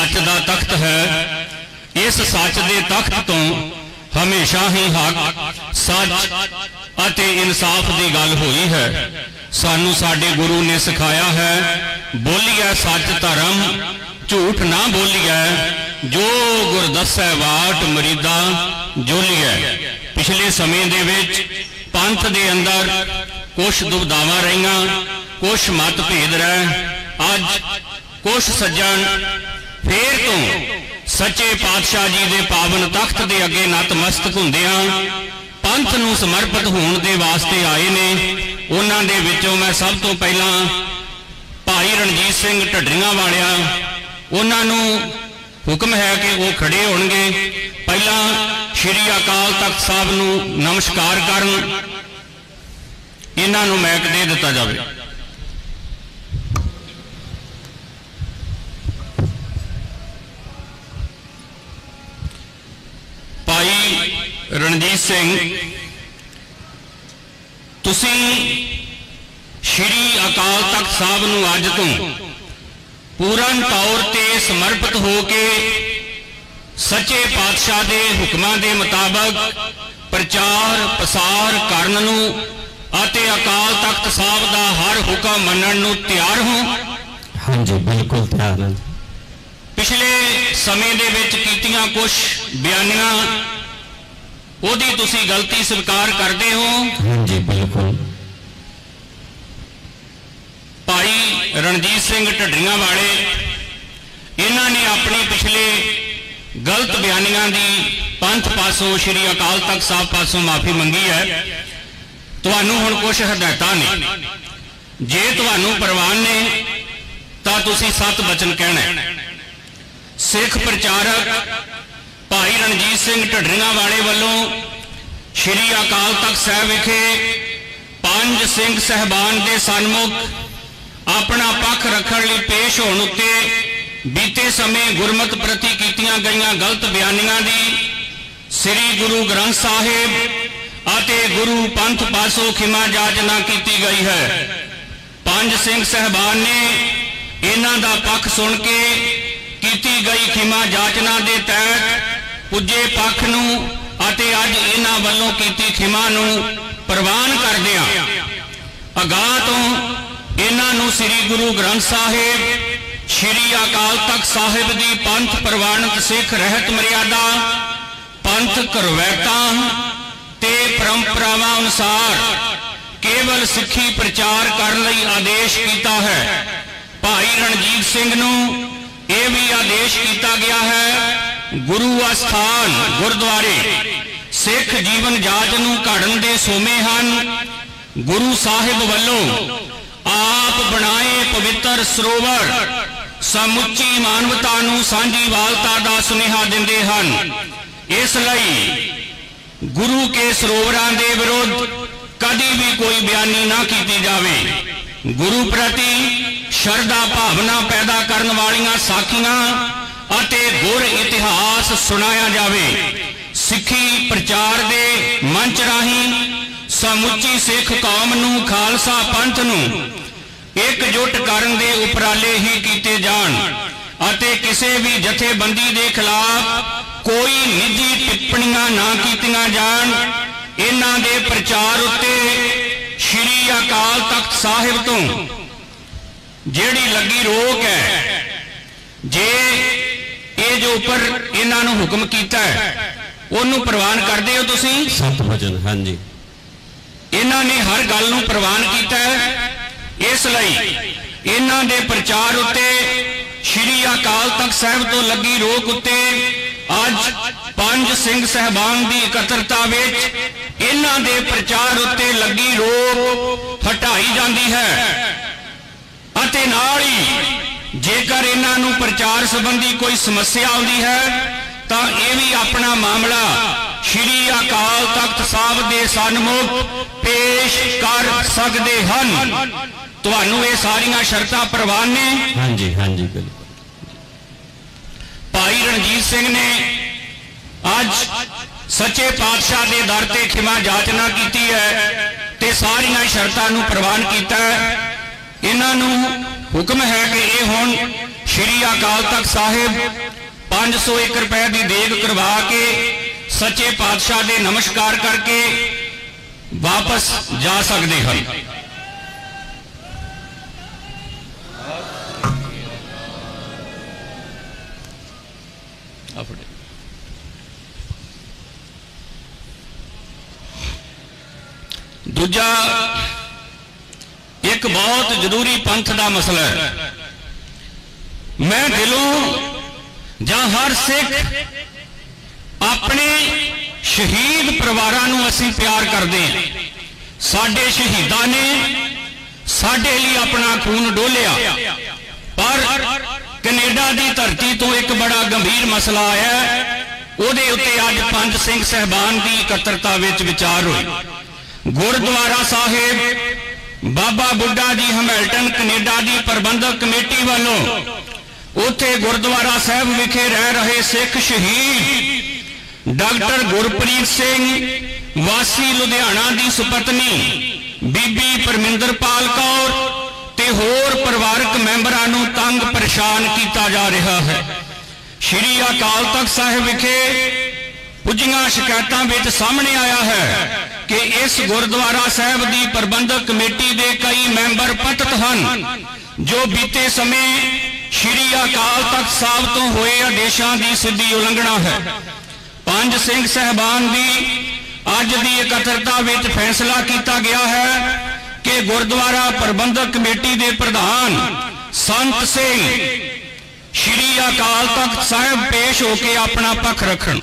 ਸੱਚ ਦਾ ਤਖਤ ਹੈ। ਇਸ ਸੱਚ ਦੇ ਤਖਤ ਤੋਂ ਹਮੇਸ਼ਾ ਹੀ ਹੱਕ, ਸੱਚ ਅਤੇ ਇਨਸਾਫ ਦੀ ਗੱਲ ਹੋਈ ਹੈ। ਸਾਨੂੰ ਸਾਡੇ ਗੁਰੂ ਨੇ ਸਿਖਾਇਆ ਹੈ, ਬੋਲੀਐ ਸੱਚ ਧਰਮ, ਝੂਠ ਨਾ ਬੋਲੀਐ, ਜੋ ਗੁਰ ਦੱਸੈ ਬਾਟ ਮਰੀਦਾ ਜੋਲੀਐ। ਪਿਛਲੇ ਸਮੇਂ ਦੇ ਵਿੱਚ ਪੰਥ ਦੇ ਅੰਦਰ ਕੁਝ ਦੁਬਦਾਵਾਂ ਰਹੀਆਂ ਕੁਝ ਮਤਭੇਦ ਰਹਿ, ਅੱਜ ਕੁਝ ਸੱਜਣ ਫੇਰ ਤੋਂ ਸੱਚੇ ਪਾਤਸ਼ਾਹ ਜੀ ਦੇ ਪਾਵਨ ਤਖਤ ਦੇ ਅੱਗੇ ਨਤਮਸਤਕ ਹੁੰਦੇ ਹਾਂ ਪੰਥ ਨੂੰ ਸਮਰਪਿਤ ਹੋਣ ਦੇ ਵਾਸਤੇ ਆਏ ਨੇ, ਉਹਨਾਂ ਦੇ ਵਿੱਚੋਂ ਮੈਂ ਸਭ ਤੋਂ ਪਹਿਲਾਂ ਭਾਈ ਰਣਜੀਤ ਸਿੰਘ ਢੱਡਰੀਆਂ ਵਾਲਿਆਂ, ਉਹਨਾਂ ਨੂੰ ਹੁਕਮ ਹੈ ਕਿ ਉਹ ਖੜੇ ਹੋਣਗੇ। ਪਹਿਲਾਂ ਸ਼੍ਰੀ ਅਕਾਲ ਤਖਤ ਸਾਹਿਬ ਨੂੰ ਨਮਸਕਾਰ ਕਰਨ। ਇਹਨਾਂ ਨੂੰ ਮੈਕ ਦੇ ਦਿੱਤਾ ਜਾਵੇ ਭਾਈ ਰਣਜੀਤ ਸਿੰਘ ਤੁਸੀਂ ਸ਼੍ਰੀ ਅਕਾਲ ਤਖਤ ਸਾਹਿਬ ਨੂੰ ਅੱਜ ਤੋਂ ਪੂਰਨ ਤੌਰ ਤੇ ਸਮਰਪਿਤ ਹੋ ਕੇ ਸੱਚੇ ਪਾਤਸ਼ਾਹ ਦੇ ਹੁਕਮਾਂ ਦੇ ਮੁਤਾਬਕ ਪ੍ਰਚਾਰ ਪ੍ਰਸਾਰ ਕਰਨ ਨੂੰ ਅਤੇ ਅਕਾਲ ਤਖਤ ਸਾਹਿਬ ਦਾ ਹਰ ਹੁਕਮ ਮੰਨਣ ਨੂੰ ਤਿਆਰ ਹੋ। ਹਾਂਜੀ ਬਿਲਕੁਲ ਤਿਆਰ ਹਾਂ। ਪਿਛਲੇ ਸਮੇਂ ਦੇ ਵਿੱਚ ਕੀਤੀਆਂ ਕੁਝ ਬਿਆਨੀਆਂ ਉਹਦੀ ਤੁਸੀਂ ਗਲਤੀ ਸਵੀਕਾਰ ਕਰਦੇ ਹੋ। ਹਾਂਜੀ ਬਿਲਕੁਲ। ਭਾਈ ਰਣਜੀਤ ਸਿੰਘ ਢੱਡਰੀਆਂ ਵਾਲੇ ਇਹਨਾਂ ਨੇ ਆਪਣੀ ਪਿਛਲੇ ਗਲਤ ਬਿਆਨੀਆਂ ਦੀ ਪੰਥ ਪਾਸੋਂ ਸ਼੍ਰੀ ਅਕਾਲ ਤਖਤ ਸਾਹਿਬ ਪਾਸੋਂ ਮਾਫੀ ਮੰਗੀ ਹੈ। ਤੁਹਾਨੂੰ ਹੁਣ ਕੁਝ ਹਦਾਇਤਾਂ ਨੇ। ਜੇ ਤੁਹਾਨੂੰ ਪ੍ਰਵਾਨ ਨੇ ਤਾਂ ਤੁਸੀਂ ਸਤ ਬਚਨ ਕਹਿਣਾ। ਸਿੱਖ ਪ੍ਰਚਾਰਕ ਭਾਈ ਰਣਜੀਤ ਸਿੰਘ ਢੱਡਰੀਆਂ ਵਾਲੇ ਵੱਲੋਂ ਸ਼੍ਰੀ ਅਕਾਲ ਤਖਤ ਸਾਹਿਬ ਵਿਖੇ ਪੰਜ ਸਿੰਘ ਸਹਿਬਾਨ ਦੇ ਸਨਮੁਖ ਆਪਣਾ ਪੱਖ ਰੱਖਣ ਲਈ ਪੇਸ਼ ਹੋਣ ਉੱਤੇ ਬੀਤੇ ਸਮੇਂ ਗੁਰਮਤ ਪ੍ਰਤੀ ਕੀਤੀਆਂ ਗਈਆਂ ਗਲਤ ਬਿਆਨੀਆਂ ਦੀ ਸ੍ਰੀ ਗੁਰੂ ਗ੍ਰੰਥ ਸਾਹਿਬ ਅਤੇ ਗੁਰੂ ਪੰਥ ਪਾਸੋਂ ਖਿਮਾ ਜਾਚਨਾ ਕੀਤੀ ਗਈ ਹੈ। ਪੰਜ ਸਿੰਘ ਸਹਿਬਾਨ ਨੇ ਇਹਨਾਂ ਦਾ ਪੱਖ ਸੁਣ ਕੇ ਕੀਤੀ ਗਈ ਖਿਮਾ ਜਾਚਨਾ ਦੇ ਤਹਿਤ ਪੁੱਜੇ ਪੱਖ ਨੂੰ ਅਤੇ ਅੱਜ ਇਹਨਾਂ ਵੱਲੋਂ ਕੀਤੀ ਖਿਮਾ ਨੂੰ ਪ੍ਰਵਾਨ ਕਰਦਿਆਂ ਅਗਾਹ ਤੋਂ ਇਹਨਾਂ ਨੂੰ ਸ੍ਰੀ ਗੁਰੂ ਗ੍ਰੰਥ ਸਾਹਿਬ, ਸ੍ਰੀ ਅਕਾਲ ਤਖਤ ਸਾਹਿਬ ਦੀ ਪੰਥ ਪ੍ਰਵਾਨਿਤ ਸਿੱਖ ਰਹਿਤ ਮਰਿਆਦਾ, ਪੰਥ ਕਰਵੈਤਾਂ ਤੇ ਪਰੰਪਰਾਵਾਂ ਅਨੁਸਾਰ ਕੇਵਲ ਸਿੱਖੀ ਪ੍ਰਚਾਰ ਕਰਨ ਲਈ ਆਦੇਸ਼ ਕੀਤਾ ਹੈ। ਭਾਈ ਰਣਜੀਤ ਸਿੰਘ ਨੂੰ ਇਹ ਵੀ ਆਦੇਸ਼ ਕੀਤਾ ਗਿਆ ਹੈ ਗੁਰੂ ਅਸਥਾਨ ਗੁਰਦੁਆਰੇ, ਸਿੱਖ ਜੀਵਨ ਜਾਚ ਨੂੰ ਘੜਨ ਦੇ ਸੋਮੇ ਹਨ। ਗੁਰੂ ਸਾਹਿਬ ਵੱਲੋਂ ਆਪ ਬਣਾਏ ਪਵਿੱਤਰ ਸਰੋਵਰ, ਸਮੁੱਚੀ ਮਾਨਵਤਾ ਨੂੰ ਸਾਂਝੀ ਦਾ ਸੁਨੇਹਾ ਦਿੰਦੇ ਹਨ। ਇਸ ਲਈ ਗੁਰੂ ਕੇ ਸਰੋਵਰਾਂ ਦੇ ਵਿਰੁੱਧ ਕਦੀ ਵੀ ਕੋਈ ਬਿਆਨੀ ਨਾ ਕੀਤੀ ਜਾਵੇ। ਗੁਰੂ ਪ੍ਰਤੀ ਸ਼ਰਧਾ ਭਾਵਨਾ ਪੈਦਾ ਕਰਨ ਵਾਲੀਆਂ ਸਾਖੀਆਂ ਅਤੇ ਗੁਰ ਇਤਿਹਾਸ ਸੁਣਾਇਆ ਜਾਵੇ। ਸਿੱਖੀ ਪ੍ਰਚਾਰ ਦੇ ਮੰਚ ਰਾਹੀਂ ਸਮੁੱਚੀ ਸਿੱਖ ਕੌਮ ਨੂੰ, ਖਾਲਸਾ ਪੰਥ ਨੂੰ ਇਕਜੁੱਟ ਕਰਨ ਦੇ ਉਪਰਾਲੇ ਹੀ ਕੀਤੇ ਜਾਣ ਅਤੇ ਕਿਸੇ ਵੀ ਜਥੇਬੰਦੀ ਦੇ ਖਿਲਾਫ ਕੋਈ ਨਿੱਜੀ ਟਿੱਪਣੀਆਂ ਨਾ ਕੀਤੀਆਂ ਜਾਣ। ਇਹਨਾਂ ਦੇ ਪ੍ਰਚਾਰ ਉੱਤੇ ਸ਼੍ਰੀ ਅਕਾਲ ਤਖਤ ਸਾਹਿਬ ਤੋਂ ਜਿਹੜੀ ਲੱਗੀ ਰੋਕ ਹੈ, ਜੇ ਇਹ ਜੋ ਉੱਪਰ ਇਹਨਾਂ ਨੂੰ ਹੁਕਮ ਕੀਤਾ ਹੈ ਉਹਨੂੰ ਪ੍ਰਵਾਨ ਕਰਦੇ ਹੋ ਤੁਸੀਂ? ਸਤ ਵਚਨ ਹਾਂਜੀ। ਇਹਨਾਂ ਨੇ ਹਰ ਗੱਲ ਨੂੰ ਪ੍ਰਵਾਨ ਕੀਤਾ ਹੈ ਇਸ ਲਈ ਇਹਨਾਂ ਦੇ ਪ੍ਰਚਾਰ ਉੱਤੇ ਸ਼੍ਰੀ ਅਕਾਲ ਤਖਤ ਸਾਹਿਬ ਤੋਂ ਲੱਗੀ ਰੋਕ ਉੱਤੇ ਅੱਜ ਪੰਜ ਸਿੰਘ ਸਹਿਬਾਨ ਦੀ ਇਕੱਤਰਤਾ ਵਿੱਚ ਇਹਨਾਂ ਦੇ ਪ੍ਰਚਾਰ ਉੱਤੇ ਲੱਗੀ ਰੋਕ ਹਟਾਈ ਜਾਂਦੀ ਹੈ। ਅਤੇ ਨਾਲ ਹੀ ਜੇਕਰ ਇਹਨਾਂ ਨੂੰ ਪ੍ਰਚਾਰ ਸੰਬੰਧੀ ਕੋਈ ਸਮੱਸਿਆ ਆਉਂਦੀ ਹੈ ਤਾਂ ਇਹ ਵੀ ਆਪਣਾ ਮਾਮਲਾ ਸ਼੍ਰੀ ਅਕਾਲ ਤਖਤ ਸਾਹਿਬ ਦੇ ਸਨਮੁਖ ਪੇਸ਼ ਕਰ ਸਕਦੇ ਹਨ। ਤੁਹਾਨੂੰ ਇਹ ਸਾਰੀਆਂ ਸ਼ਰਤਾਂ ਪ੍ਰਵਾਨ ਨੇ? ਹਾਂਜੀ ਹਾਂਜੀ ਬਿਲਕੁਲ। ਭਾਈ ਰਣਜੀਤ ਸਿੰਘ ਨੇ ਅੱਜ ਸੱਚੇ ਪਾਤਸ਼ਾਹ ਦੇ ਦਰ ਤੇ ਖਿਮਾ ਜਾਚਨਾ ਕੀਤੀ ਹੈ ਤੇ ਸਾਰੀਆਂ ਸ਼ਰਤਾਂ ਨੂੰ ਪ੍ਰਵਾਨ ਕੀਤਾ ਹੈ। ਇਹਨਾਂ ਨੂੰ ਹੁਕਮ ਹੈ ਕਿ ਇਹ ਹੁਣ ਸ਼੍ਰੀ ਅਕਾਲ ਤਖਤ ਸਾਹਿਬ 501 ਰੁਪਏ ਦੀ ਦੇਗ ਕਰਵਾ ਕੇ, ਸੱਚੇ ਪਾਤਸ਼ਾਹ ਦੇ ਨਮਸਕਾਰ ਕਰਕੇ ਵਾਪਸ ਜਾ ਸਕਦੇ ਹਨ। ਆਪਣੇ ਦੂਜਾ ਇੱਕ ਬਹੁਤ ਜ਼ਰੂਰੀ ਪੰਥ ਦਾ ਮਸਲਾ ਹੈ। ਮੈਂ ਦਿਲੋਂ ਜਾਂ ਹਰ ਸਿੱਖ ਆਪਣੇ ਸ਼ਹੀਦ ਪਰਿਵਾਰਾਂ ਨੂੰ ਅਸੀਂ ਪਿਆਰ ਕਰਦੇ ਹਾਂ। ਸਾਡੇ ਸ਼ਹੀਦਾਂ ਨੇ ਸਾਡੇ ਲਈ ਆਪਣਾ ਖੂਨ ਡੋਲਿਆ। ਪਰ ਕੈਨੇਡਾ ਦੀ ਧਰਤੀ ਤੋਂ ਇੱਕ ਬੜਾ ਗੰਭੀਰ ਮਸਲਾ ਆਇਆ ਉਹਦੇ ਉੱਤੇ ਅੱਜ ਪੰਜ ਸਿੰਘ ਸਹਿਬਾਨ ਦੀ ਇਕੱਤਰਤਾ ਵਿੱਚ ਵਿਚਾਰ ਹੋਈ ਗੁਰਦੁਆਰਾ ਸਾਹਿਬ ਬਾਬਾ ਬੁੱਢਾ ਜੀ ਹਮਿਲਟਨ, ਕੈਨੇਡਾ ਦੀ ਪ੍ਰਬੰਧਕ ਕਮੇਟੀ ਵੱਲੋਂ ਉੱਥੇ ਗੁਰਦੁਆਰਾ ਸਾਹਿਬ ਵਿਖੇ ਰਹਿ ਰਹੇ ਸਿੱਖ ਸ਼ਹੀਦ ਡਾਕਟਰ ਗੁਰਪ੍ਰੀਤ ਸਿੰਘ, ਵਾਸੀ ਲੁਧਿਆਣਾ ਦੀ ਸੁਪਤਨੀ, ਬੀਬੀ ਪਰਮਿੰਦਰਪਾਲ ਕੌਰ ਤੇ ਹੋਰ ਪਰਿਵਾਰਕ ਮੈਂਬਰਾਂ ਨੂੰ ਤੰਗ ਪਰੇਸ਼ਾਨ ਕੀਤਾ ਜਾ ਰਿਹਾ ਹੈ। ਸ਼੍ਰੀ ਅਕਾਲ ਤਖਤ ਸਾਹਿਬ ਵਿਖੇ ਪੁੱਜੀਆਂ ਸ਼ਿਕਾਇਤਾਂ ਵਿੱਚ ਸਾਹਮਣੇ ਆਇਆ ਹੈ। ਕਿ ਇਸ ਗੁਰਦੁਆਰਾ ਸਾਹਿਬ ਦੀ ਪ੍ਰਬੰਧਕ ਕਮੇਟੀ ਦੇ ਕਈ ਮੈਂਬਰ ਪਤਿਤ ਹਨ, ਜੋ ਬੀਤੇ ਸਮੇਂ ਸ਼੍ਰੀ ਅਕਾਲ ਤਖਤ ਸਾਹਿਬ ਤੋਂ ਹੋਏ ਆਦੇਸ਼ਾਂ ਦੀ ਸਿੱਧੀ ਉਲੰਘਣਾ ਹੈ। ਪੰਜ ਸਿੰਘ ਸਹਿਬਾਨ ਦੀ ਅੱਜ ਦੀ ਇਕੱਤਰਤਾ ਵਿੱਚ ਫੈਸਲਾ ਕੀਤਾ ਗਿਆ ਹੈ ਕਿ ਗੁਰਦੁਆਰਾ ਪ੍ਰਬੰਧਕ ਕਮੇਟੀ ਦੇ ਪ੍ਰਧਾਨ ਸੰਤ ਸਿੰਘ ਸ਼੍ਰੀ ਅਕਾਲ ਤਖਤ ਸਾਹਿਬ ਪੇਸ਼ ਹੋ ਕੇ ਆਪਣਾ ਪੱਖ ਰੱਖਣ।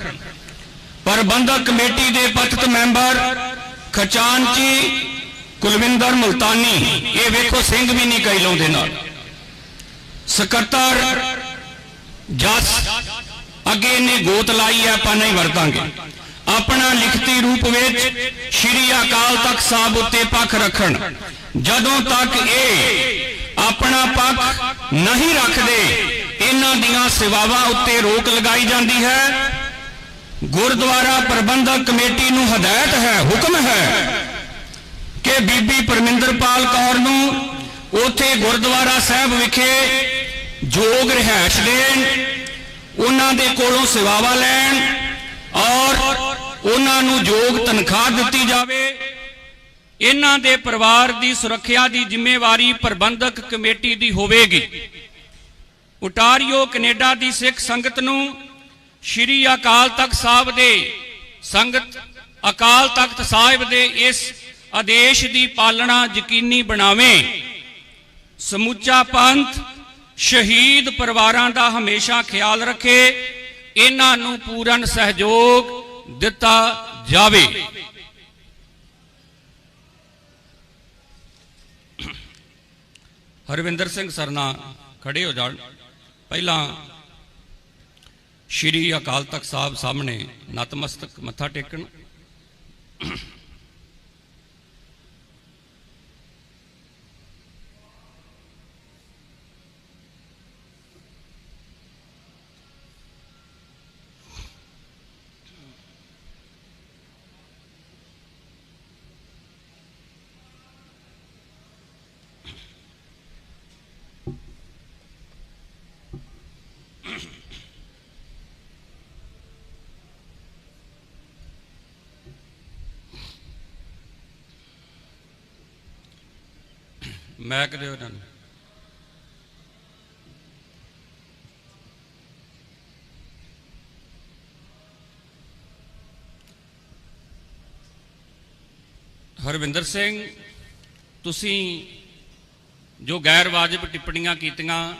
ਪ੍ਰਬੰਧਕ ਕਮੇਟੀ ਦੇ ਪਤਿਤ ਮੈਂਬਰ ਖਜ਼ਾਨਚੀ ਕੁਲਵਿੰਦਰ ਮੁਲਤਾਨੀ, ਇਹ ਵੇਖੋ ਸਿੰਘ ਵੀ ਨਹੀਂ ਕਈ ਲਾਉਂਦੇ ਨਾਲ। ਸਕੱਤਰ ਜਸ, ਅੱਗੇ ਇਹਨੇ ਗੋਤ ਲਾਈ ਹੈ ਆਪਾਂ ਨਹੀਂ ਵਰਤਾਂਗੇ। ਆਪਣਾ ਲਿਖਤੀ ਰੂਪ ਵਿੱਚ ਸ਼੍ਰੀ ਅਕਾਲ ਤਖਤ ਸਾਹਿਬ ਉੱਤੇ ਪੱਖ ਰੱਖਣ। ਜਦੋਂ ਤੱਕ ਇਹ ਆਪਣਾ ਪੱਖ ਨਹੀਂ ਰੱਖਦੇ, ਇਹਨਾਂ ਦੀਆਂ ਸੇਵਾਵਾਂ ਉੱਤੇ ਰੋਕ ਲਗਾਈ ਜਾਂਦੀ ਹੈ। ਗੁਰਦੁਆਰਾ ਪ੍ਰਬੰਧਕ ਕਮੇਟੀ ਨੂੰ ਹਦਾਇਤ ਹੈ, ਹੁਕਮ ਹੈ ਕਿ ਬੀਬੀ ਪਰਮਿੰਦਰਪਾਲ ਕੌਰ ਨੂੰ ਉਥੇ ਗੁਰਦੁਆਰਾ ਸਾਹਿਬ ਵਿਖੇ ਜੋਗ ਰਹਿائش ਦੇਣ, ਉਹਨਾਂ ਦੇ ਕੋਲੋਂ ਸੇਵਾਵਾਂ ਲੈਣ ਔਰ ਉਹਨਾਂ ਨੂੰ ਜੋਗ ਤਨਖਾਹ ਦਿੱਤੀ ਜਾਵੇ। ਇਹਨਾਂ ਦੇ ਪਰਿਵਾਰ ਦੀ ਸੁਰੱਖਿਆ ਦੀ ਜ਼ਿੰਮੇਵਾਰੀ ਪ੍ਰਬੰਧਕ ਕਮੇਟੀ ਦੀ ਹੋਵੇਗੀ। ਉਟਾਰੀਓ ਕੈਨੇਡਾ ਦੀ ਸਿੱਖ ਸੰਗਤ ਨੂੰ ਸ਼੍ਰੀ ਅਕਾਲ ਤਖਤ ਸਾਹਿਬ ਦੇ ਸੰਗਤ, ਅਕਾਲ ਤਖਤ ਸਾਹਿਬ ਦੇ ਇਸ ਆਦੇਸ਼ ਦੀ ਪਾਲਣਾ ਯਕੀਨੀ ਬਣਾਵੇ। ਸਮੁੱਚਾ ਪੰਥ ਸ਼ਹੀਦ ਪਰਿਵਾਰਾਂ ਦਾ ਹਮੇਸ਼ਾ ਖਿਆਲ ਰੱਖੇ, ਇਹਨਾਂ ਨੂੰ ਪੂਰਨ ਸਹਿਯੋਗ ਦਿੱਤਾ ਜਾਵੇ। ਹਰਵਿੰਦਰ ਸਿੰਘ ਸਰਨਾ ਖੜੇ ਹੋ ਜਾਣ। ਪਹਿਲਾਂ ਸ਼੍ਰੀ ਅਕਾਲ ਤਖਤ ਸਾਹਿਬ ਸਾਹਮਣੇ ਨਤਮਸਤਕ ਮੱਥਾ ਟੇਕਣ। ਮੈਕ ਦਿਓ ਇਹਨਾਂ ਨੂੰ। ਹਰਵਿੰਦਰ ਸਿੰਘ, ਤੁਸੀਂ ਜੋ ਗੈਰ ਵਾਜਬ ਟਿੱਪਣੀਆਂ ਕੀਤੀਆਂ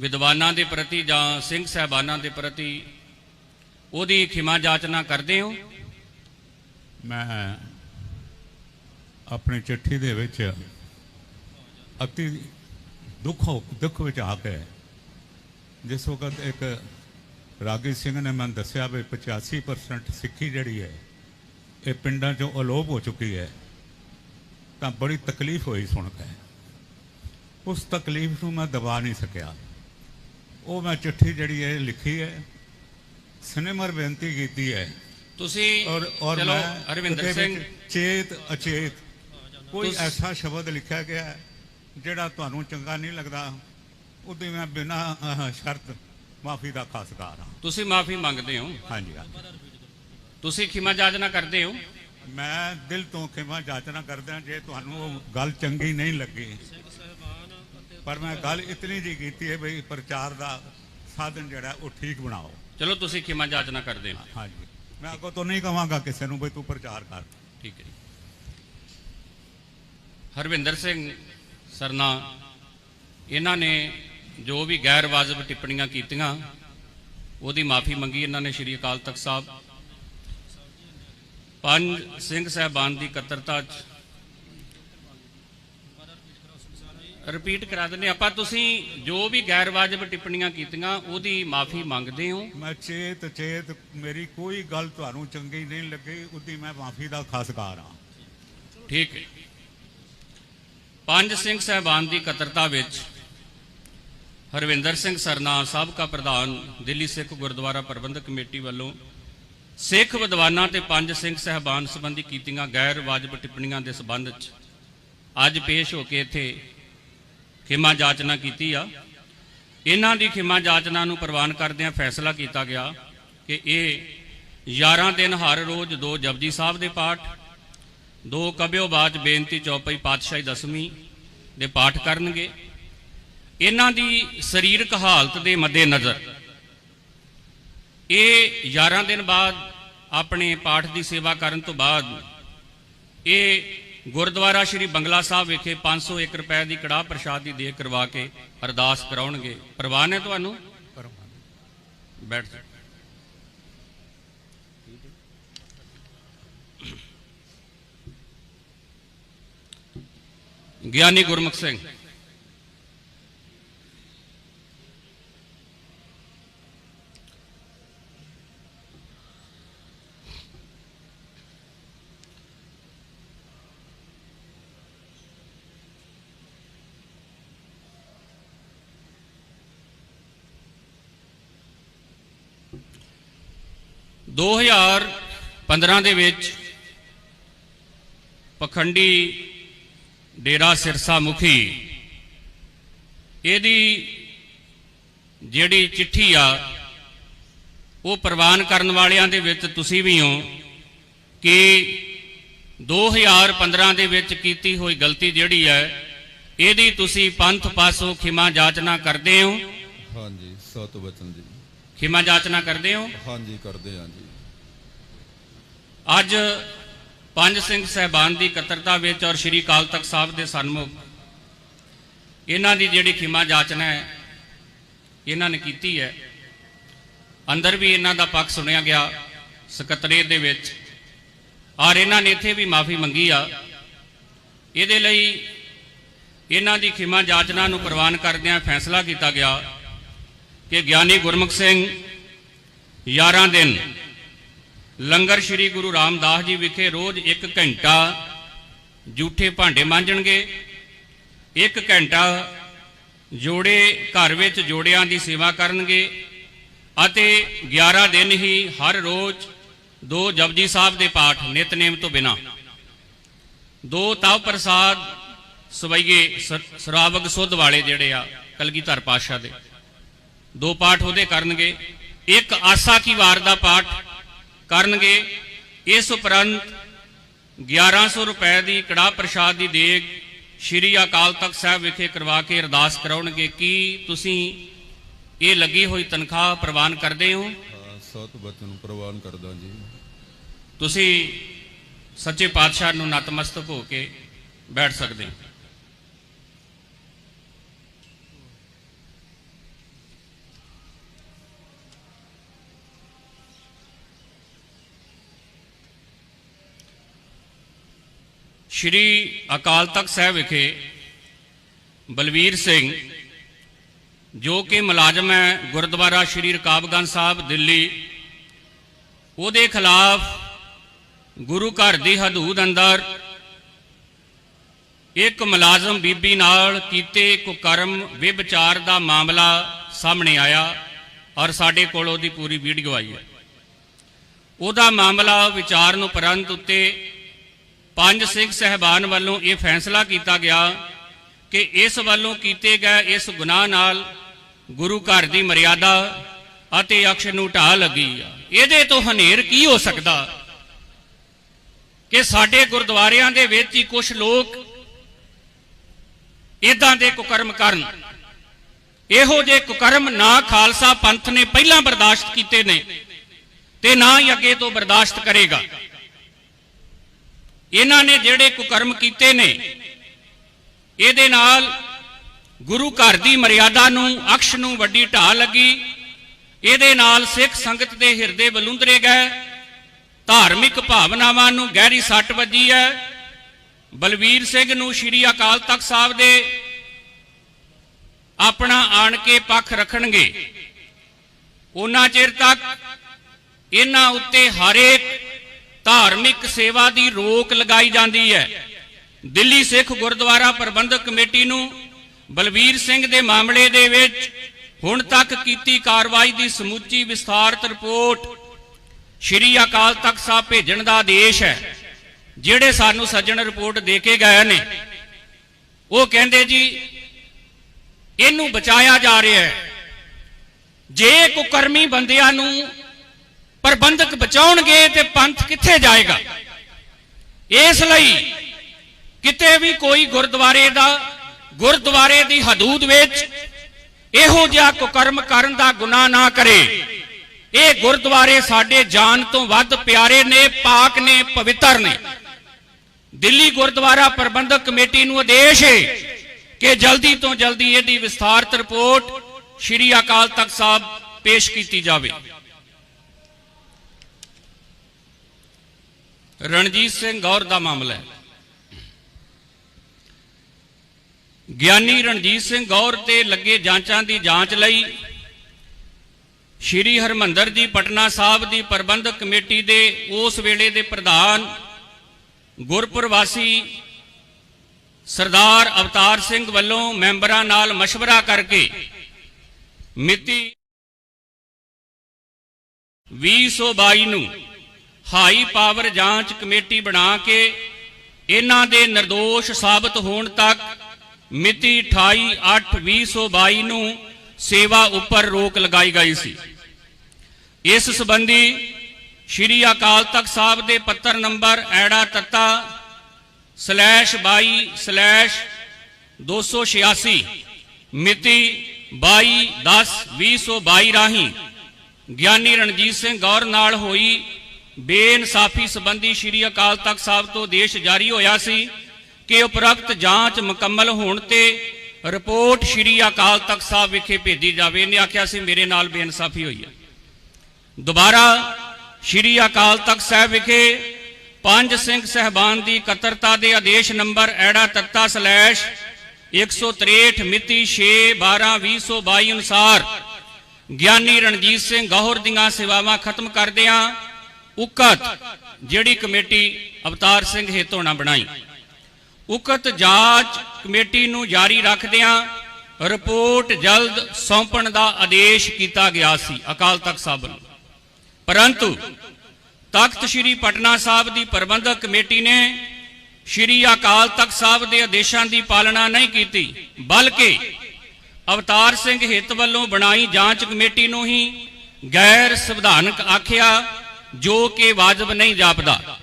ਵਿਦਵਾਨਾਂ ਦੇ ਪ੍ਰਤੀ ਜਾਂ ਸਿੰਘ ਸਹਿਬਾਨਾਂ ਦੇ ਪ੍ਰਤੀ, ਉਹਦੀ ਖਿਮਾ ਜਾਚਨਾ ਕਰਦੇ ਹੋ? ਮੈਂ ਆਪਣੀ ਚਿੱਠੀ ਦੇ ਵਿੱਚ ਅਤੀ ਦੁੱਖ ਦੁੱਖ ਵਿੱਚ ਆ ਕੇ ਜਿਸ ਵਕਤ ਇੱਕ ਰਾਗੀ ਸਿੰਘ ਨੇ ਮੈਨੂੰ ਦੱਸਿਆ ਵੀ 85% ਸਿੱਖੀ ਜਿਹੜੀ ਹੈ ਇਹ ਪਿੰਡਾਂ 'ਚੋਂ ਅਲੋਪ ਹੋ ਚੁੱਕੀ ਹੈ। ਤਾਂ ਬੜੀ ਤਕਲੀਫ ਹੋਈ ਸੁਣ ਕੇ। ਉਸ ਤਕਲੀਫ ਨੂੰ ਮੈਂ ਦਬਾ ਨਹੀਂ ਸਕਿਆ। ਉਹ ਮੈਂ ਚਿੱਠੀ ਜਿਹੜੀ ਹੈ ਲਿਖੀ ਹੈ। ਸਿਨੇਮਰ ਬੇਨਤੀ ਕੀਤੀ ਹੈ। ਤੁਸੀਂ ਔਰ ਔਰ ਚਲੋ ਮੈਂ ਹਰਵਿੰਦਰ ਉਹਦੇ ਸਿੰਘ ਚੇਤ ਅਚੇਤ ਕੋਈ ਐਸਾ ਸ਼ਬਦ ਲਿਖਿਆ ਗਿਆ ਜਿਹੜਾ ਤੁਹਾਨੂੰ ਚੰਗਾ ਨਹੀਂ ਲੱਗਦਾ? ਉਹਦੀ ਮੈਂ ਬਿਨਾਂ ਸ਼ਰਤ ਮਾਫੀ ਦਾ ਖਾਸਕਾਰ ਹਾਂ ਤੁਸੀਂ ਮਾਫੀ ਮੰਗਦੇ ਹੋ। ਹਾਂਜੀ ਤੁਸੀਂ ਖਿਮਾ ਜਾਚਨਾ ਕਰਦੇ ਹੋ? ਮੈਂ ਦਿਲ ਤੋਂ ਖਿਮਾ ਜਾਚਨਾ ਕਰਦਾ ਜੇ ਤੁਹਾਨੂੰ ਉਹ ਗੱਲ ਚੰਗੀ ਨਹੀਂ ਲੱਗੀ। ਪਰ ਮੈਂ ਗੱਲ ਇਤਨੀ ਜੀ ਕੀਤੀ ਹੈ ਬਈ ਪ੍ਰਚਾਰ ਦਾ ਸਾਧਨ ਜਿਹੜਾ ਉਹ ਠੀਕ ਬਣਾਓ। ਚਲੋ ਤੁਸੀਂ ਖਿਮਾ ਜਾਚਨਾ ਕਰਦੇ ਹੋ। ਹਾਂਜੀ। ਮੈਂ ਅੱਗੋਂ ਤੋਂ ਨਹੀਂ ਕਹਾਂਗਾ ਕਿਸੇ ਨੂੰ ਬਈ ਤੂੰ ਪ੍ਰਚਾਰ ਕਰ। ਠੀਕ ਹੈ ਹਰਵਿੰਦਰ ਸਿੰਘ ਸਰਨਾ ਇਹਨਾਂ ਨੇ ਜੋ ਵੀ ਗੈਰ ਵਾਜਬ ਟਿੱਪਣੀਆਂ ਕੀਤੀਆਂ ਉਹਦੀ ਮਾਫੀ ਮੰਗੀ ਇਹਨਾਂ ਨੇ ਸ਼੍ਰੀ ਅਕਾਲ ਤਖਤ ਸਾਹਿਬ। ਪੰਜ ਸਿੰਘ ਸਾਹਿਬਾਨ ਦੀ ਇਕੱਤਰਤਾ ਚ ਰਿਪੀਟ ਕਰਾ ਦਿੰਦੇ ਆਪਾਂ ਤੁਸੀਂ ਜੋ ਵੀ ਗੈਰ ਵਾਜਬ ਟਿੱਪਣੀਆਂ ਕੀਤੀਆਂ ਉਹਦੀ ਮਾਫੀ ਮੰਗਦੇ ਹੋ? ਮੈਂ ਚੇਤ ਚੇਤ ਮੇਰੀ ਕੋਈ ਗੱਲ ਤੁਹਾਨੂੰ ਚੰਗੀ ਨਹੀਂ ਲੱਗੀ ਉਹਦੀ ਮੈਂ ਮਾਫੀ ਦਾ ਖਾਸਕਾਰ ਹਾਂ। ਠੀਕ ਹੈ। ਪੰਜ ਸਿੰਘ ਸਹਿਬਾਨ ਦੀ ਇਕੱਤਰਤਾ ਵਿੱਚ ਹਰਵਿੰਦਰ ਸਿੰਘ ਸਰਨਾ, ਸਾਬਕਾ ਪ੍ਰਧਾਨ, ਦਿੱਲੀ ਸਿੱਖ ਗੁਰਦੁਆਰਾ ਪ੍ਰਬੰਧਕ ਕਮੇਟੀ ਵੱਲੋਂ ਸਿੱਖ ਵਿਦਵਾਨਾਂ ਤੇ ਪੰਜ ਸਿੰਘ ਸਹਿਬਾਨ ਸੰਬੰਧੀ ਕੀਤੀਆਂ ਗੈਰ ਵਾਜਬ ਟਿੱਪਣੀਆਂ ਦੇ ਸਬੰਧ 'ਚ ਅੱਜ ਪੇਸ਼ ਹੋ ਕੇ ਇੱਥੇ ਖਿਮਾ ਜਾਚਨਾ ਕੀਤੀ ਆ। ਇਹਨਾਂ ਦੀ ਖਿਮਾ ਜਾਚਨਾ ਨੂੰ ਪ੍ਰਵਾਨ ਕਰਦਿਆਂ ਫੈਸਲਾ ਕੀਤਾ ਗਿਆ ਕਿ ਇਹ 11 ਦਿਨ ਹਰ ਰੋਜ਼ ਦੋ ਜਪਜੀ ਸਾਹਿਬ ਦੇ ਪਾਠ ਦੋ ਕਬਿਓ ਬਾਚ ਬੇਨਤੀ ਚੌਪਈ ਪਾਤਸ਼ਾਹੀ ਦਸਵੀਂ ਦੇ ਪਾਠ ਕਰਨਗੇ। ਇਹਨਾਂ ਦੀ ਸਰੀਰਕ ਹਾਲਤ ਦੇ ਮੱਦੇ ਨਜ਼ਰ ਇਹ 11 ਦਿਨ ਬਾਅਦ ਆਪਣੇ ਪਾਠ ਦੀ ਸੇਵਾ ਕਰਨ ਤੋਂ ਬਾਅਦ ਇਹ ਗੁਰਦੁਆਰਾ ਸ਼੍ਰੀ ਬੰਗਲਾ ਸਾਹਿਬ ਵਿਖੇ 501 ਰੁਪਏ ਦੀ ਕੜਾਹ ਪ੍ਰਸ਼ਾਦ ਦੀ ਦੇਖ ਕਰਵਾ ਕੇ ਅਰਦਾਸ ਕਰਾਉਣਗੇ। ਪ੍ਰਵਾਨ ਹੈ ਤੁਹਾਨੂੰ? ਬੈਠ ਜਾਓ। ਗਿਆਨੀ ਗੁਰਮੁਖ ਸਿੰਘ। ਦੋ ਹਜ਼ਾਰ 15 ਦੇ ਵਿੱਚ ਪਖੰਡੀ ਡੇਰਾ ਸਿਰਸਾ ਮੁਖੀ। ਇਹਦੀ ਜਿਹੜੀ ਚਿੱਠੀ ਆ ਉਹ ਪ੍ਰਵਾਨ ਕਰਨ ਵਾਲਿਆਂ ਦੇ ਵਿੱਚ ਤੁਸੀਂ ਵੀ ਹੋ ਕਿ 2015 ਦੇ ਵਿੱਚ ਕੀਤੀ ਹੋਈ ਗਲਤੀ ਜਿਹੜੀ ਹੈ ਇਹਦੀ ਤੁਸੀਂ ਪੰਥ ਪਾਸੋਂ ਖਿਮਾ ਜਾਚਨਾ ਕਰਦੇ ਹੋ? ਹਾਂਜੀ ਸਤ ਵਚਨ ਜੀ। ਖਿਮਾ ਜਾਚਨਾ ਕਰਦੇ ਹੋ? ਹਾਂਜੀ ਕਰਦੇ ਹਾਂ ਜੀ। ਅੱਜ ਪੰਜ ਸਿੰਘ ਸਹਿਬਾਨ ਦੀ ਇਕੱਤਰਤਾ ਵਿੱਚ ਔਰ ਸ਼੍ਰੀ ਅਕਾਲ ਤਖਤ ਸਾਹਿਬ ਦੇ ਸਨਮੁਖ ਇਹਨਾਂ ਦੀ ਜਿਹੜੀ ਖਿਮਾ ਜਾਚਨਾ ਹੈ, ਇਹਨਾਂ ਨੇ ਕੀਤੀ ਹੈ। ਅੰਦਰ ਵੀ ਇਹਨਾਂ ਦਾ ਪੱਖ ਸੁਣਿਆ ਗਿਆ ਸਕੱਤਰੇਤ ਦੇ ਵਿੱਚ। ਔਰ ਇਹਨਾਂ ਨੇ ਇੱਥੇ ਵੀ ਮਾਫੀ ਮੰਗੀ ਆ। ਇਹਦੇ ਲਈ ਇਹਨਾਂ ਦੀ ਖਿਮਾ ਜਾਚਨਾ ਨੂੰ ਪ੍ਰਵਾਨ ਕਰਦਿਆਂ ਫੈਸਲਾ ਕੀਤਾ ਗਿਆ ਕਿ ਗਿਆਨੀ ਗੁਰਮੁਖ ਸਿੰਘ 11 ਦਿਨ ਲੰਗਰ ਸ੍ਰੀ ਗੁਰੂ ਰਾਮਦਾਸ ਜੀ ਵਿਖੇ ਰੋਜ਼ 1 ਘੰਟਾ ਜੂਠੇ ਭਾਂਡੇ ਮਾਂਜਣਗੇ। 1 ਘੰਟਾ ਜੋੜੇ ਘਰ ਵਿੱਚ ਜੋੜਿਆਂ ਦੀ ਸੇਵਾ ਕਰਨਗੇ ਅਤੇ 11 ਦਿਨ ਹੀ ਹਰ ਰੋਜ਼ ਦੋ ਜਪਜੀ ਸਾਹਿਬ ਦੇ ਪਾਠ ਨਿਤਨੇਮ ਤੋਂ ਬਿਨਾ। ਦੋ ਤਵ ਪ੍ਰਸਾਦ ਸਵਈਏ ਸ- ਸਰਾਵਗ ਸੁੱਧ ਵਾਲੇ ਜਿਹੜੇ ਆ ਕਲਗੀਧਰ ਪਾਤਸ਼ਾਹ ਦੇ। ਦੋ ਪਾਠ ਉਹਦੇ ਕਰਨਗੇ। ਇੱਕ ਆਸਾ ਕੀ ਵਾਰ ਦਾ ਪਾਠ ਕਰਨਗੇ ਇਸ ਉਪਰੰਤ 1100 ਰੁਪਏ ਦੀ ਕੜਾ ਪ੍ਰਸ਼ਾਦ ਦੀ ਦੇਗ ਸ਼੍ਰੀ ਅਕਾਲ ਤਖਤ ਸਾਹਿਬ ਵਿਖੇ ਕਰਵਾ ਕੇ ਅਰਦਾਸ ਕਰਾਉਣਗੇ। ਕੀ ਤੁਸੀਂ ਇਹ ਲੱਗੀ ਹੋਈ ਤਨਖਾਹ ਪ੍ਰਵਾਨ ਕਰਦੇ ਹੋ? ਸਤ ਵਚਨ ਪ੍ਰਵਾਨ ਕਰਦਾ ਜੀ। ਤੁਸੀਂ ਸੱਚੇ ਪਾਤਸ਼ਾਹ ਨੂੰ ਨਤਮਸਤਕ ਹੋ ਕੇ ਬੈਠ ਸਕਦੇ ਹੋ। ਸ਼੍ਰੀ ਅਕਾਲ ਤਖਤ ਸਾਹਿਬ ਵਿਖੇ ਬਲਵੀਰ ਸਿੰਘ, ਜੋ ਕਿ ਮੁਲਾਜ਼ਮ ਹੈ ਗੁਰਦੁਆਰਾ ਸ਼੍ਰੀ ਰਕਾਬਗੰਜ ਸਾਹਿਬ, ਦਿੱਲੀ, ਉਹਦੇ ਖਿਲਾਫ ਗੁਰੂ ਘਰ ਦੀ ਹਦੂਦ ਅੰਦਰ ਇੱਕ ਮੁਲਾਜ਼ਮ ਬੀਬੀ ਨਾਲ ਕੀਤੇ ਕੁਕਰਮ ਵਿਭਚਾਰ ਦਾ ਮਾਮਲਾ ਸਾਹਮਣੇ ਆਇਆ ਔਰ ਸਾਡੇ ਕੋਲ ਉਹਦੀ ਪੂਰੀ ਵੀਡੀਓ ਆਈ ਹੈ। ਉਹਦਾ ਮਾਮਲਾ ਵਿਚਾਰਨ ਉਪਰੰਤ ਉੱਤੇ ਪੰਜ ਸਿੰਘ ਸਹਿਬਾਨ ਵੱਲੋਂ ਇਹ ਫੈਸਲਾ ਕੀਤਾ ਗਿਆ ਕਿ ਇਸ ਵੱਲੋਂ ਕੀਤੇ ਗਏ ਇਸ ਗੁਨਾਹ ਨਾਲ ਗੁਰੂ ਘਰ ਦੀ ਮਰਿਆਦਾ ਅਤੇ ਅਕਸ਼ ਨੂੰ ਢਾਹ ਲੱਗੀ ਆ। ਇਹਦੇ ਤੋਂ ਹਨੇਰ ਕੀ ਹੋ ਸਕਦਾ? ਕਿ ਸਾਡੇ ਗੁਰਦੁਆਰਿਆਂ ਦੇ ਵਿੱਚ ਹੀ ਕੁਝ ਲੋਕ ਇਦਾਂ ਦੇ ਕੁਕਰਮ ਕਰਨ। ਇਹੋ ਜੇ ਕੁਕਰਮ ਨਾ ਖਾਲਸਾ ਪੰਥ ਨੇ ਪਹਿਲਾਂ ਬਰਦਾਸ਼ਤ ਕੀਤੇ ਨੇ ਤੇ ਨਾ ਹੀ ਅੱਗੇ ਤੋਂ ਬਰਦਾਸ਼ਤ ਕਰੇਗਾ। ਇਹਨਾਂ ਨੇ ਜਿਹੜੇ ਕੁਕਰਮ ਕੀਤੇ ਨੇ, ਇਹਦੇ ਨਾਲ ਗੁਰੂ ਘਰ ਦੀ ਮਰਿਆਦਾ ਨੂੰ, ਅਕਸ਼ ਨੂੰ ਵੱਡੀ ਢਾਹ ਲੱਗੀ। ਇਹਦੇ ਨਾਲ ਸਿੱਖ ਸੰਗਤ ਦੇ ਹਿਰਦੇ ਬਲੁੰਦਰੇ ਗਏ। ਧਾਰਮਿਕ ਭਾਵਨਾਵਾਂ ਨੂੰ ਗਹਿਰੀ ਸੱਟ ਵੱਜੀ ਹੈ। ਬਲਵੀਰ ਸਿੰਘ ਨੂੰ ਸ਼੍ਰੀ ਅਕਾਲ ਤਖਤ ਸਾਹਿਬ ਦੇ ਆਪਣਾ ਆਣ ਕੇ ਪੱਖ ਰੱਖਣਗੇ। ਉਹਨਾਂ ਚਿਰ ਤੱਕ ਇਹਨਾਂ ਉੱਤੇ ਹਰੇਕ ਧਾਰਮਿਕ ਸੇਵਾ ਦੀ ਰੋਕ ਲਗਾਈ ਜਾਂਦੀ ਹੈ। ਦਿੱਲੀ ਸਿੱਖ ਗੁਰਦੁਆਰਾ ਪ੍ਰਬੰਧਕ ਕਮੇਟੀ ਨੂੰ ਬਲਵੀਰ ਸਿੰਘ ਦੇ ਮਾਮਲੇ ਦੇ ਵਿੱਚ ਹੁਣ ਤੱਕ ਕੀਤੀ ਕਾਰਵਾਈ ਦੀ ਸਮੁੱਚੀ ਵਿਸਥਾਰਤ ਰਿਪੋਰਟ ਸ਼੍ਰੀ ਅਕਾਲ ਤਖਤ ਸਾਹਿਬ ਭੇਜਣ ਦਾ ਆਦੇਸ਼ ਹੈ, ਜਿਹੜੇ ਸਾਨੂੰ ਸੱਜਣ ਰਿਪੋਰਟ ਦੇ ਕੇ ਗਏ ਨੇ। ਉਹ ਕਹਿੰਦੇ ਜੀ, ਇਹਨੂੰ ਬਚਾਇਆ ਜਾ ਰਿਹਾ ਹੈ। ਜੇ ਕੁਕਰਮੀ ਬੰਦਿਆਂ ਨੂੰ ਪ੍ਰਬੰਧਕ ਬਚਾਉਣਗੇ ਤੇ ਪੰਥ ਕਿੱਥੇ ਜਾਏਗਾ? ਇਸ ਲਈ ਕਿਤੇ ਵੀ ਕੋਈ ਗੁਰਦੁਆਰੇ ਦਾ, ਗੁਰਦੁਆਰੇ ਦੀ ਹਦੂਦ ਵਿੱਚ ਇਹੋ ਜਿਹਾ ਕੁਕਰਮ ਕਰਨ ਦਾ ਗੁਨਾਹ ਨਾ ਕਰੇ। ਇਹ ਗੁਰਦੁਆਰੇ ਸਾਡੇ ਜਾਨ ਤੋਂ ਵੱਧ ਪਿਆਰੇ ਨੇ, ਪਾਕ ਨੇ, ਪਵਿੱਤਰ ਨੇ। ਦਿੱਲੀ ਗੁਰਦੁਆਰਾ ਪ੍ਰਬੰਧਕ ਕਮੇਟੀ ਨੂੰ ਆਦੇਸ਼ ਹੈ ਕਿ ਜਲਦੀ ਤੋਂ ਜਲਦੀ ਇਹਦੀ ਵਿਸਥਾਰਤ ਰਿਪੋਰਟ ਸ਼੍ਰੀ ਅਕਾਲ ਤਖਤ ਸਾਹਿਬ ਪੇਸ਼ ਕੀਤੀ ਜਾਵੇ। ਰਣਜੀਤ ਸਿੰਘ ਗੌਰ ਦਾ ਮਾਮਲਾ ਹੈ ਗਿਆਨੀ ਰਣਜੀਤ ਸਿੰਘ ਗੌਰ ਤੇ ਲੱਗੇ ਜਾਂਚਾਂ ਦੀ ਜਾਂਚ ਲਈ ਸ਼੍ਰੀ ਹਰਮੰਦਰ ਜੀ ਪਟਨਾ ਸਾਹਿਬ ਦੀ ਪ੍ਰਬੰਧਕ ਕਮੇਟੀ ਦੇ ਉਸ ਵੇਲੇ ਦੇ ਪ੍ਰਧਾਨ ਗੁਰਪ੍ਰਵਾਸੀ ਸਰਦਾਰ ਅਵਤਾਰ ਸਿੰਘ ਵੱਲੋਂ ਮੈਂਬਰਾਂ ਨਾਲ مشورہ ਕਰਕੇ ਮਿਤੀ 2022 ਨੂੰ ਹਾਈ ਪਾਵਰ ਜਾਂਚ ਕਮੇਟੀ ਬਣਾ ਕੇ ਇਹਨਾਂ ਦੇ નિર્ਦੋਸ਼ ਸਾਬਤ ਹੋਣ ਤੱਕ ਮਿਤੀ 28/8/2022 ਨੂੰ ਸੇਵਾ ਉੱਪਰ ਰੋਕ ਲਗਾਈ ਗਈ ਸੀ। ਇਸ ਸੰਬੰਧੀ ਸ਼੍ਰੀ ਅਕਾਲ ਤਖਤ ਸਾਹਿਬ ਦੇ ਪੱਤਰ ਨੰਬਰ ਐੜਾ ਤੱਤਾ ਸਲੈਸ਼ 22 ਸਲੈਸ਼ 286 ਮਿਤੀ 22 10 2022 ਰਾਹੀਂ ਗਿਆਨੀ ਰਣਜੀਤ ਸਿੰਘ ਗੌਰ ਨਾਲ ਹੋਈ ਬੇਇਨਸਾਫੀ ਸੰਬੰਧੀ ਸ਼੍ਰੀ ਅਕਾਲ ਤਖਤ ਸਾਹਿਬ ਤੋਂ ਆਦੇਸ਼ ਜਾਰੀ ਹੋਇਆ ਸੀ ਕਿ ਉਪਰੋਕਤ ਜਾਂਚ ਮੁਕੰਮਲ ਹੋਣ ਤੇ ਰਿਪੋਰਟ ਸ਼੍ਰੀ ਅਕਾਲ ਤਖਤ ਸਾਹਿਬ ਵਿਖੇ ਭੇਜੀ ਜਾਵੇ। ਇਹਨੇ ਆਖਿਆ ਸੀ, ਮੇਰੇ ਨਾਲ ਬੇਇਨਸਾਫੀ ਹੋਈ ਹੈ। ਦੁਬਾਰਾ ਸ਼੍ਰੀ ਅਕਾਲ ਤਖਤ ਸਾਹਿਬ ਵਿਖੇ ਪੰਜ ਸਿੰਘ ਸਹਿਬਾਨ ਦੀ ਇਕੱਤਰਤਾ ਦੇ ਆਦੇਸ਼ ਨੰਬਰ ਐੜਾ ਤੱਤਾ ਸਲੈਸ਼ 163 ਮਿਤੀ 6 12 2022 ਅਨੁਸਾਰ ਗਿਆਨੀ ਰਣਜੀਤ ਸਿੰਘ ਗੌਹਰ ਦੀਆਂ ਸੇਵਾਵਾਂ ਖਤਮ ਕਰਦਿਆਂ ਉਕਤ ਜਿਹੜੀ ਕਮੇਟੀ ਅਵਤਾਰ ਸਿੰਘ ਹੇਤੋਣਾ ਬਣਾਈ। ਉਕਤ ਜਾਂਚ ਕਮੇਟੀ ਨੂੰ ਜਾਰੀ ਰੱਖਦਿਆਂ ਰਿਪੋਰਟ ਜਲਦ ਸੌਂਪਣ ਦਾ ਆਦੇਸ਼ ਕੀਤਾ ਗਿਆ ਸੀ, ਅਕਾਲ ਤਖਤ ਸਾਹਿਬ ਵੱਲੋਂ। ਪਰੰਤੂ ਤਖਤ ਸ੍ਰੀ ਪਟਨਾ ਸਾਹਿਬ ਦੀ ਪ੍ਰਬੰਧਕ ਕਮੇਟੀ ਨੇ ਸ੍ਰੀ ਅਕਾਲ ਤਖਤ ਸਾਹਿਬ ਦੇ ਆਦੇਸ਼ਾਂ ਦੀ ਪਾਲਣਾ ਨਹੀਂ ਕੀਤੀ, ਬਲਕਿ ਅਵਤਾਰ ਸਿੰਘ ਹਿੱਤ ਵੱਲੋਂ ਬਣਾਈ ਜਾਂਚ ਕਮੇਟੀ ਨੂੰ ਹੀ ਗੈਰ ਸੰਵਿਧਾਨਕ ਆਖਿਆ ਜੋ ਕਿ ਵਾਜਬ ਨਹੀਂ ਜਾਪਦਾ।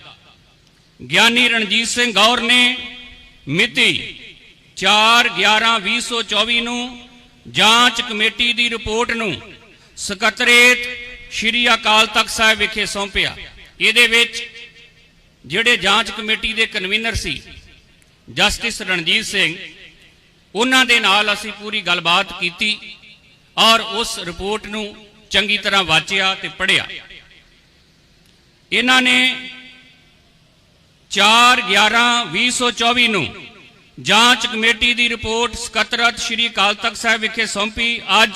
ਗਿਆਨੀ ਰਣਜੀਤ ਸਿੰਘ ਗੌਰ ਨੇ ਮਿਤੀ 4/11/2024 ਨੂੰ ਜਾਂਚ ਕਮੇਟੀ ਦੀ ਰਿਪੋਰਟ ਨੂੰ ਸਕੱਤਰੇਤ ਸ਼੍ਰੀ ਅਕਾਲ ਤਖਤ ਸਾਹਿਬ ਵਿਖੇ ਸੌਂਪਿਆ। ਇਹਦੇ ਵਿੱਚ ਜਿਹੜੇ ਜਾਂਚ ਕਮੇਟੀ ਦੇ ਕਨਵੀਨਰ ਸੀ, ਜਸਟਿਸ ਰਣਜੀਤ ਸਿੰਘ, ਉਹਨਾਂ ਦੇ ਨਾਲ ਅਸੀਂ ਪੂਰੀ ਗੱਲਬਾਤ ਕੀਤੀ ਔਰ ਉਸ ਰਿਪੋਰਟ ਨੂੰ ਚੰਗੀ ਤਰ੍ਹਾਂ ਵਾਚਿਆ ਤੇ ਪੜ੍ਹਿਆ। ਇਹਨਾਂ ਨੇ 4/11/2024 ਨੂੰ ਜਾਂਚ ਕਮੇਟੀ ਦੀ ਰਿਪੋਰਟ ਸਕੱਤਰਤ ਸ਼੍ਰੀ ਅਕਾਲ ਤਖਤ ਸਾਹਿਬ ਵਿਖੇ ਸੌਂਪੀ। ਅੱਜ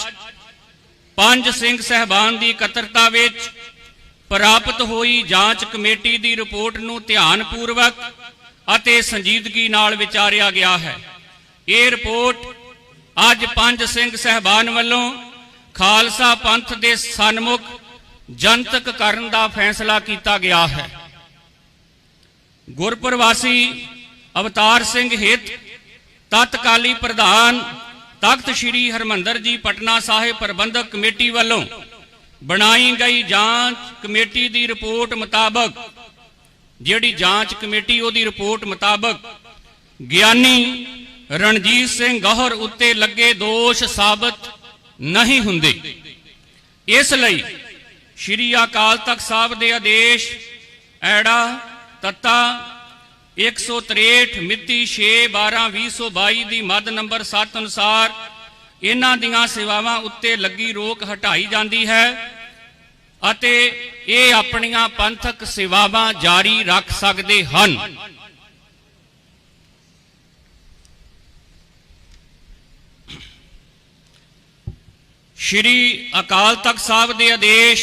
ਪੰਜ ਸਿੰਘ ਸਹਿਬਾਨ ਦੀ ਇਕੱਤਰਤਾ ਵਿੱਚ ਪ੍ਰਾਪਤ ਹੋਈ ਜਾਂਚ ਕਮੇਟੀ ਦੀ ਰਿਪੋਰਟ ਨੂੰ ਧਿਆਨਪੂਰਵਕ ਅਤੇ ਸੰਜੀਦਗੀ ਨਾਲ ਵਿਚਾਰਿਆ ਗਿਆ ਹੈ। ਇਹ ਰਿਪੋਰਟ ਅੱਜ ਪੰਜ ਸਿੰਘ ਸਹਿਬਾਨ ਵੱਲੋਂ ਖਾਲਸਾ ਪੰਥ ਦੇ ਸਨਮੁਖ ਜਨਤਕ ਕਰਨ ਦਾ ਫੈਸਲਾ ਕੀਤਾ ਗਿਆ ਹੈ। ਗੁਰਪ੍ਰਵਾਸੀ ਅਵਤਾਰ ਸਿੰਘ ਹਿੱਤ, ਤਤਕਾਲੀ ਪ੍ਰਧਾਨ ਤਖਤ ਸ੍ਰੀ ਹਰਮੰਦਰ ਜੀ ਪਟਨਾ ਸਾਹਿਬ ਪ੍ਰਬੰਧਕ ਕਮੇਟੀ ਵੱਲੋਂ ਬਣਾਈ ਗਈ ਜਾਂਚ ਕਮੇਟੀ ਦੀ ਰਿਪੋਰਟ ਮੁਤਾਬਕ, ਜਿਹੜੀ ਜਾਂਚ ਕਮੇਟੀ ਉਹਦੀ ਰਿਪੋਰਟ ਮੁਤਾਬਕ ਗਿਆਨੀ ਰਣਜੀਤ ਸਿੰਘ ਗਹਰ ਉੱਤੇ ਲੱਗੇ ਦੋਸ਼ ਸਾਬਤ ਨਹੀਂ ਹੁੰਦੇ। ਇਸ ਲਈ ਸ਼੍ਰੀ ਅਕਾਲ ਤਖਤ ਸਾਹਿਬ ਦੇ ਆਦੇਸ਼, ਐੜਾ ਤੱਤਾ 163 ਮਿਤੀ 6/12/2022 ਦੀ ਮੱਦ ਨੰਬਰ 7 ਅਨੁਸਾਰ ਇਹਨਾਂ ਦੀਆਂ ਸੇਵਾਵਾਂ ਉੱਤੇ ਲੱਗੀ ਰੋਕ ਹਟਾਈ ਜਾਂਦੀ ਹੈ ਅਤੇ ਇਹ ਆਪਣੀਆਂ ਪੰਥਕ ਸੇਵਾਵਾਂ ਜਾਰੀ ਰੱਖ ਸਕਦੇ ਹਨ। ਸ਼੍ਰੀ ਅਕਾਲ ਤਖਤ ਸਾਹਿਬ ਦੇ ਆਦੇਸ਼,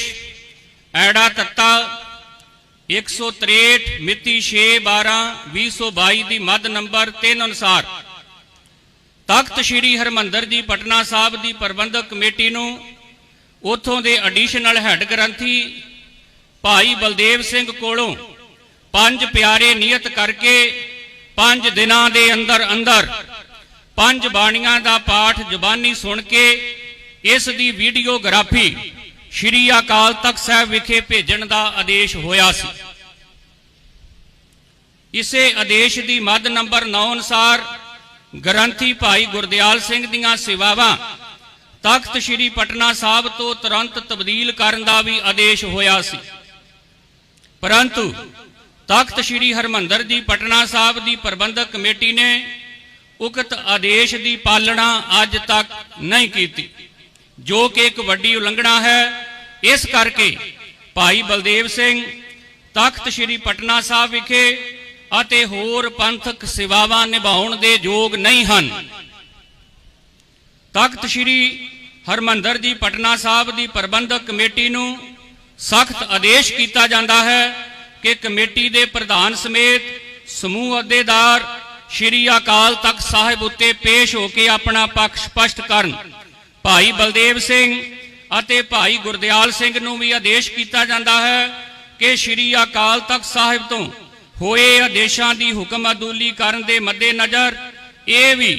ਐੜਾ ਤੱਤਾ 163 ਮਿਤੀ 6/12/2022 ਦੀ ਮੱਦ ਨੰਬਰ 3 ਅਨੁਸਾਰ ਤਖਤ ਸ੍ਰੀ ਹਰਮੰਦਰ ਜੀ ਪਟਨਾ ਸਾਹਿਬ ਦੀ ਪ੍ਰਬੰਧਕ ਕਮੇਟੀ ਨੂੰ ਉਥੋਂ ਦੇ ਐਡੀਸ਼ਨਲ ਹੈੱਡ ਗ੍ਰੰਥੀ ਭਾਈ ਬਲਦੇਵ ਸਿੰਘ ਕੋਲੋਂ ਪੰਜ ਪਿਆਰੇ ਨਿਯਤ ਕਰਕੇ ਪੰਜ ਦਿਨਾਂ ਦੇ ਅੰਦਰ ਅੰਦਰ ਪੰਜ ਬਾਣੀਆਂ ਦਾ ਪਾਠ ਜ਼ੁਬਾਨੀ ਸੁਣ ਕੇ ਇਸ ਦੀ ਵੀਡੀਓਗ੍ਰਾਫੀ ਸ਼੍ਰੀ ਅਕਾਲ ਤਖਤ ਸਾਹਿਬ ਵਿਖੇ ਭੇਜਣ ਦਾ ਆਦੇਸ਼ ਹੋਇਆ ਸੀ। ਇਸੇ ਆਦੇਸ਼ ਦੀ ਮੱਦ ਨੰਬਰ 9 ਅਨੁਸਾਰ ਗ੍ਰੰਥੀ ਭਾਈ ਗੁਰਦਿਆਲ ਸਿੰਘ ਦੀਆਂ ਸੇਵਾਵਾਂ ਤਖਤ ਸ੍ਰੀ ਪਟਨਾ ਸਾਹਿਬ ਤੋਂ ਤੁਰੰਤ ਤਬਦੀਲ ਕਰਨ ਦਾ ਵੀ ਆਦੇਸ਼ ਹੋਇਆ ਸੀ। ਪਰੰਤੂ ਤਖਤ ਸ੍ਰੀ ਹਰਮੰਦਰ ਜੀ ਪਟਨਾ ਸਾਹਿਬ ਦੀ ਪ੍ਰਬੰਧਕ ਕਮੇਟੀ ਨੇ ਉਕਤ ਆਦੇਸ਼ ਦੀ ਪਾਲਣਾ ਅੱਜ ਤੱਕ ਨਹੀਂ ਕੀਤੀ। ਜੋ ਕਿ ਇੱਕ ਵੱਡੀ ਉਲੰਘਣਾ ਹੈ, ਇਸ ਕਰਕੇ ਭਾਈ ਬਲਦੇਵ ਸਿੰਘ, ਤਖਤ ਸ੍ਰੀ ਪਟਨਾ ਸਾਹਿਬ ਵਿਖੇ ਅਤੇ ਹੋਰ ਪੰਥਕ ਸੇਵਾਵਾਂ ਨਿਭਾਉਣ ਦੇ ਯੋਗ ਨਹੀਂ ਹਨ। ਤਖਤ ਸ੍ਰੀ ਹਰਮੰਦਰ ਜੀ ਪਟਨਾ ਸਾਹਿਬ ਦੀ ਪ੍ਰਬੰਧਕ ਕਮੇਟੀ ਨੂੰ ਸਖਤ ਆਦੇਸ਼ ਕੀਤਾ ਜਾਂਦਾ ਹੈ ਕਿ ਕਮੇਟੀ ਦੇ ਪ੍ਰਧਾਨ ਸਮੇਤ ਸਮੂਹ ਅਹੁਦੇਦਾਰ ਸ੍ਰੀ ਅਕਾਲ ਤਖਤ ਸਾਹਿਬ ਉੱਤੇ ਪੇਸ਼ ਹੋ ਕੇ ਆਪਣਾ ਪੱਖ ਸਪਸ਼ਟ ਕਰਨ। ਭਾਈ ਬਲਦੇਵ ਸਿੰਘ ਅਤੇ ਭਾਈ ਗੁਰਦਿਆਲ ਸਿੰਘ ਨੂੰ ਵੀ ਆਦੇਸ਼ ਕੀਤਾ ਜਾਂਦਾ ਹੈ ਕਿ ਸ੍ਰੀ ਅਕਾਲ ਤਖਤ ਸਾਹਿਬ ਤੋਂ ਹੋਏ ਆਦੇਸ਼ਾਂ ਦੀ ਹੁਕਮ ਅਦੂਲੀ ਕਰਨ ਦੇ ਮੱਦੇਨਜ਼ਰ ਇਹ ਵੀ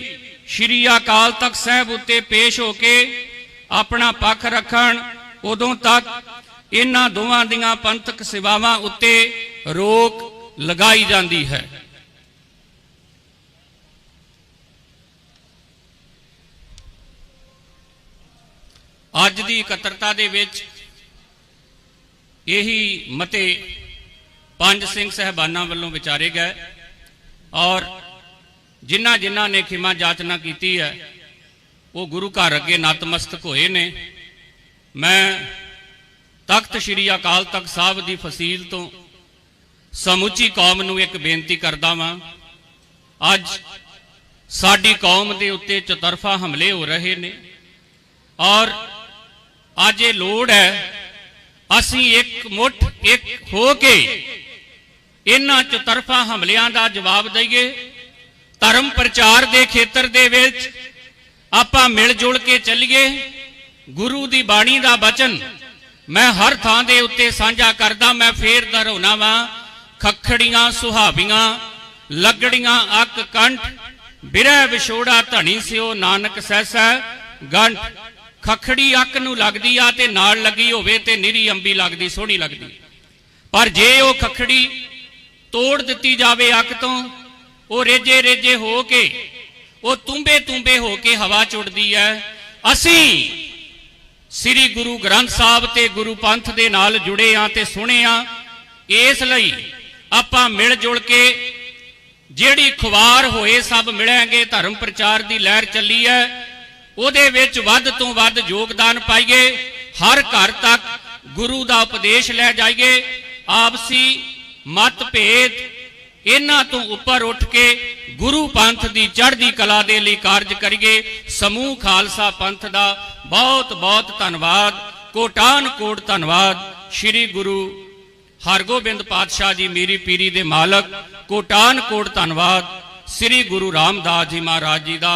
ਸ੍ਰੀ ਅਕਾਲ ਤਖਤ ਸਾਹਿਬ ਉੱਤੇ ਪੇਸ਼ ਹੋ ਕੇ ਆਪਣਾ ਪੱਖ ਰੱਖਣ, ਉਦੋਂ ਤੱਕ ਇਹਨਾਂ ਦੋਵਾਂ ਦੀਆਂ ਪੰਥਕ ਸੇਵਾਵਾਂ ਉੱਤੇ ਰੋਕ ਲਗਾਈ ਜਾਂਦੀ ਹੈ। ਅੱਜ ਦੀ ਇਕੱਤਰਤਾ ਦੇ ਵਿੱਚ ਇਹੀ ਮਤੇ ਪੰਜ ਸਿੰਘ ਸਹਿਬਾਨਾਂ ਵੱਲੋਂ ਵਿਚਾਰੇ ਗਏ ਔਰ ਜਿਨ੍ਹਾਂ ਜਿਨ੍ਹਾਂ ਨੇ ਖਿਮਾ ਜਾਚਨਾ ਕੀਤੀ ਹੈ, ਉਹ ਗੁਰੂ ਘਰ ਅੱਗੇ ਨਤਮਸਤਕ ਹੋਏ ਨੇ। ਮੈਂ ਤਖਤ ਸ੍ਰੀ ਅਕਾਲ ਤਖਤ ਸਾਹਿਬ ਦੀ ਫਸੀਲ ਤੋਂ ਸਮੁੱਚੀ ਕੌਮ ਨੂੰ ਇੱਕ ਬੇਨਤੀ ਕਰਦਾ ਵਾਂ। ਅੱਜ ਸਾਡੀ ਕੌਮ ਦੇ ਉੱਤੇ ਚਤਰਫਾ ਹਮਲੇ ਹੋ ਰਹੇ ਨੇ ਔਰ ਅੱਜ ਇਹ ਲੋੜ ਹੈ, ਅਸੀਂ ਇੱਕ ਮੁੱਠ ਇੱਕ ਹੋ ਕੇ ਇਹਨਾਂ ਚਤਰਫਾ ਹਮਲਿਆਂ ਦਾ ਜਵਾਬ ਦਈਏ। ਧਰਮ ਪ੍ਰਚਾਰ ਦੇ ਖੇਤਰ ਦੇ ਵਿੱਚ ਆਪਾਂ ਮਿਲ ਜੁਲ ਕੇ ਚੱਲੀਏ। ਗੁਰੂ ਦੀ ਬਾਣੀ ਦਾ ਬਚਨ ਮੈਂ ਹਰ ਥਾਂ ਦੇ ਉੱਤੇ ਸਾਂਝਾ ਕਰਦਾ, ਮੈਂ ਫੇਰ ਦਹਰਾਉਣਾ ਵਾਂ, ਖਖੜੀਆਂ, ਸੁਹਾਵੀਆਂ, ਲੱਗੜੀਆਂ ਅੱਕ ਕੰਠ ਬਿਰਹਿ ਵਿਛੋੜਾ ਧਣੀ ਸਿਓ ਨਾਨਕ ਸੈਸੈ ਗੰਠ। ਖਖੜੀ ਅੱਕ ਨੂੰ ਲੱਗਦੀ ਆ ਤੇ ਨਾਲ ਲੱਗੀ ਹੋਵੇ ਤੇ ਨਿਰੀ ਅੰਬੀ ਲੱਗਦੀ, ਸੋਹਣੀ ਲੱਗਦੀ। ਪਰ ਜੇ ਉਹ ਖਖੜੀ ਤੋੜ ਦਿੱਤੀ ਜਾਵੇ ਅੱਕ ਤੋਂ, ਉਹ ਰੇਜੇ ਰੇਜੇ ਹੋ ਕੇ, ਉਹ ਤੁੰਬੇ ਤੁੰਬੇ ਹੋ ਕੇ ਹਵਾ ਚੁੱਟਦੀ ਹੈ ਅਸੀਂ ਸ੍ਰੀ ਗੁਰੂ ਗ੍ਰੰਥ ਸਾਹਿਬ ਤੇ ਗੁਰੂ ਪੰਥ ਦੇ ਨਾਲ ਜੁੜੇ ਆ ਤੇ ਸੁਣੇ ਆ। ਇਸ ਲਈ ਆਪਾਂ ਮਿਲ ਜੁਲ ਕੇ ਜਿਹੜੀ ਖੁਵਾਰ ਹੋਏ ਸਭ ਮਿਲਾਂਗੇ, ਧਰਮ ਪ੍ਰਚਾਰ ਦੀ ਲਹਿਰ ਚੱਲੀ ਹੈ ਉਹਦੇ ਵਿੱਚ ਵੱਧ ਤੋਂ ਵੱਧ ਯੋਗਦਾਨ ਪਾਈਏ, ਹਰ ਘਰ ਤੱਕ ਗੁਰੂ ਦਾ ਉਪਦੇਸ਼ ਲੈ ਜਾਈਏ, ਆਪਸੀ ਮਤਭੇਦ ਇਹਨਾਂ ਤੋਂ ਉੱਪਰ ਉੱਠ ਕੇ ਗੁਰੂ ਪੰਥ ਦੀ ਚੜ੍ਹਦੀ ਕਲਾ ਦੇ ਲਈ ਕਾਰਜ ਕਰੀਏ। ਸਮੂਹ ਖਾਲਸਾ ਪੰਥ ਦਾ ਬਹੁਤ ਬਹੁਤ ਧੰਨਵਾਦ। ਕੋਟਾਨ ਕੋਟ ਧੰਨਵਾਦ। ਸ੍ਰੀ ਗੁਰੂ ਹਰਗੋਬਿੰਦ ਪਾਤਸ਼ਾਹ ਜੀ ਮੀਰੀ ਪੀਰੀ ਦੇ ਮਾਲਕ, ਕੋਟਾਨ ਕੋਟ ਧੰਨਵਾਦ। ਸ੍ਰੀ ਗੁਰੂ ਰਾਮਦਾਸ ਜੀ ਮਹਾਰਾਜ ਜੀ ਦਾ